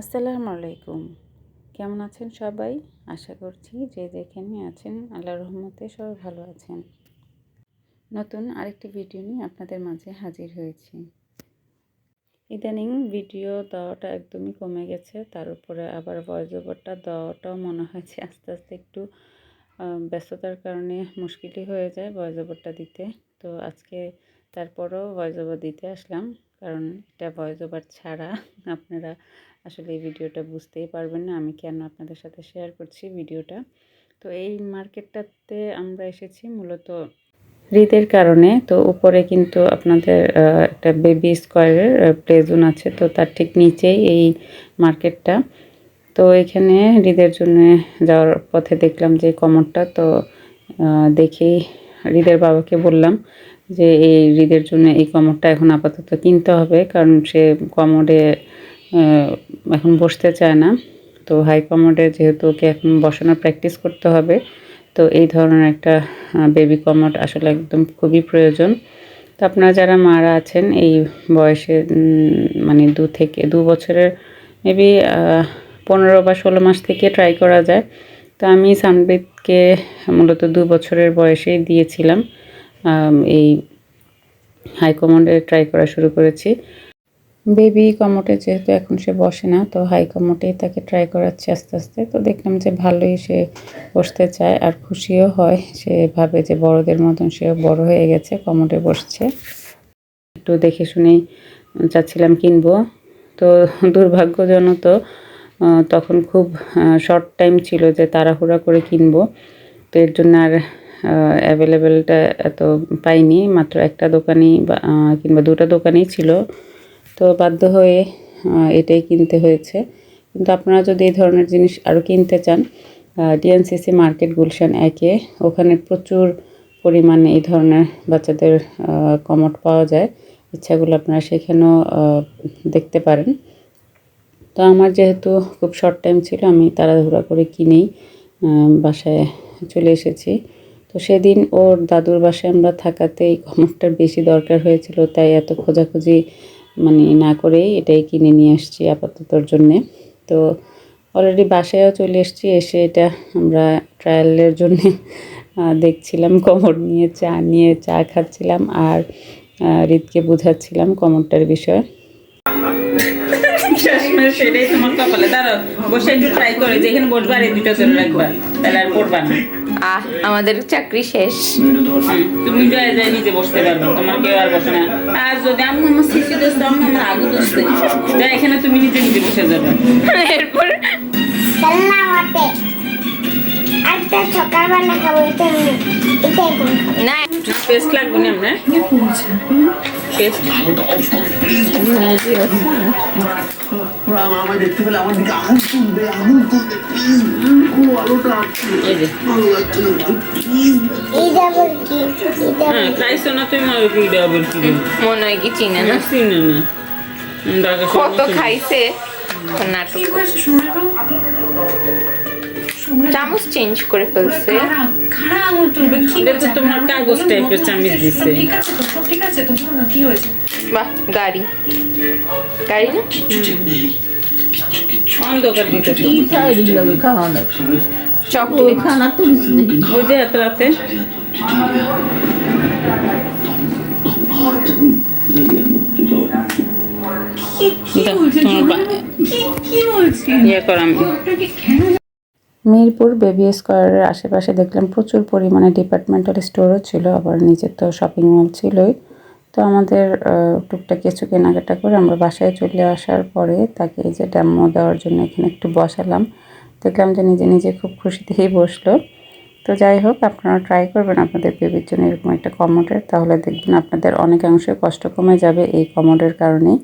আসসালামু আলাইকুম। কেমন আছেন সবাই? আশা করছি যে যেখানে আছেন আল্লাহ রহমতে সবাই ভালো আছেন। নতুন আরেকটি ভিডিও নিয়ে আপনাদের মাঝে হাজির হয়েছি। ইদানিং ভিডিও দেওয়াটা একদমই কমে গেছে, তার উপরে আবার ভয়েস ওভারটা দেওয়াটাও মনে হয়েছে আস্তে আস্তে একটু ব্যস্ততার কারণে মুশকিলই হয়ে যায় ভয়েস ওভারটা দিতে। তো আজকে তারপরও ভয়েস ওভার দিতে আসলাম, কারণ এটা ভয়েস ওভার ছাড়া আপনারা আসলে এই ভিডিওটা বুঝতেই পারবেন না, আমি কেন আপনাদের সাথে শেয়ার করছি ভিডিওটা। তো এই মার্কেটটাতে আমরা এসেছি মূলত হৃদের কারণে। তো উপরে কিন্তু আপনাদের একটা বেবি স্কোয়ারের প্লে জোন আছে, তো তার ঠিক নিচেই এই মার্কেটটা তো এখানে হৃদের জন্য যাওয়ার পথে দেখলাম যে কমরটা, তো দেখেই হৃদের বাবাকে বললাম যে এই হৃদের জন্য এই কমরটা এখন আপাতত কিনতে হবে, কারণ সে কমরে এখন বসতে চায় না। তো হাই কমোডে যেহেতু ওকে এখন বসানোর প্র্যাকটিস করতে হবে, তো এই ধরনের একটা বেবি কমোড আসলে একদম খুবই প্রয়োজন। তো আপনারা যারা মারা আছেন, এই বয়সে মানে দু থেকে, দু বছরের মেবি পনেরো বা ষোলো মাস থেকে ট্রাই করা যায়। তো আমি সানবেদকে মূলত দু বছরের বয়সেই দিয়েছিলাম এই হাই কমান্ডে ট্রাই করা শুরু করেছি। বেবি কমোটে যেহেতু এখন সে বসে না, তো হাই কমোটেই তাকে ট্রাই করাচ্ছি আস্তে আস্তে। তো দেখলাম যে ভালোই সে বসতে চায় আর খুশিও হয়। সে ভাবে যে বড়দের মতন সেও বড় হয়ে গেছে, কমোটে বসছে। একটু দেখে শুনেই চাচ্ছিলাম কিনবো। তো দুর্ভাগ্যজনক তো তখন খুব শর্ট টাইম ছিল যে তাড়াহুড়া করে কিনবো। তো এর জন্য আর অ্যাভেলেবেলটা এত পাইনি। মাত্র একটা দোকানই বা কিংবা দুটো দোকানেই ছিল। তো বাধ্য হয়ে এটাই কিনতে হয়েছে। কিন্তু আপনারা যদি এই ধরনের জিনিস আরও কিনতে চান ডিএনসিসি মার্কেট গুলশান একে, ওখানে প্রচুর পরিমাণে এই ধরনের বাচ্চাদের কমট পাওয়া যায়। ইচ্ছাগুলো আপনারা সেখানেও দেখতে পারেন। তো আমার যেহেতু খুব শর্ট টাইম ছিল, আমি তাড়াহুড়া করে কিনেই বাসায় চলে এসেছি। তো সেদিন ওর দাদুর বাসায় আমরা থাকাতে এই কমরটার বেশি দরকার হয়েছিল, তাই এত খোঁজাখুঁজি মানে না করেই এটাই কিনে নিয়ে আসছি আপাততর জন্যে। তো অলরেডি বাসায়ও চলে এসেছি, এসে এটা আমরা ট্রায়ালের জন্যে দেখছিলাম, কমর নিয়ে চা নিয়ে চা খাচ্ছিলাম আর রিতকে বোঝাচ্ছিলাম কমরটার বিষয়ে। সেটাই তোমার কপালে। দাঁড়ো বসে একটু ট্রাই করে যেখানে বসবা আর এই দুটো ধরে রাখবা তাহলে আর পড়বা না। আহ আমাদের চাকরি শেষ তুমি জয় জয় নিজে বসতে পারবে তোমার কেউ আর বসে না আর যদি আম্মু আমার শিশু দোস্ত আম্মু আমার আগু দোস্ত যা এখানে তুমি নিজে নিজে বসে যাবে এরপর না পেস্ট লাগবে না আমরা দেখতে পেলে আমার দিকে আঙুল তুলবে আঙুল তুলবে প্লিজ আলোটা হ্যাঁ মনে হয় কি চিনে না। চিনে না। কত খাইছে? নাটক। চামচ চেঞ্জ করে ফেলছে। তোমার কাগজ টাইপের চামিচ দিছে। তো কি হয়েছে বাহ গাড়ি গাড়ি না অন্ধকার দিতে ইয়ে মিরপুর বেবি স্কোয়ারের আশেপাশে দেখলাম প্রচুর পরিমাণে ডিপার্টমেন্টাল স্টোরও ছিল আবার নিচে তো শপিং মল ছিলই। তো আমাদের টুকটাক কিছু কেনাকাটা করে আমরা বাসায় চলে আসার পরে তাকে এই যে ড্যামো দেওয়ার জন্য এখানে একটু বসালাম। দেখলাম যে নিজে নিজে খুব খুশিতেই বসল। তো যাই হোক, আপনারা ট্রাই করবেন আপনাদের বেবির জন্য এরকম একটা কমোডের। তাহলে দেখবেন আপনাদের অনেকাংশে কষ্ট কমে যাবে এই কমোডের কারণেই।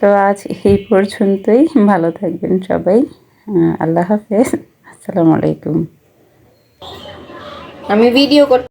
তো আজ এই পর্যন্তই। ভালো থাকবেন সবাই। আল্লাহ হাফেজ। আসসালামু আলাইকুম। আমি ভিডিও করতে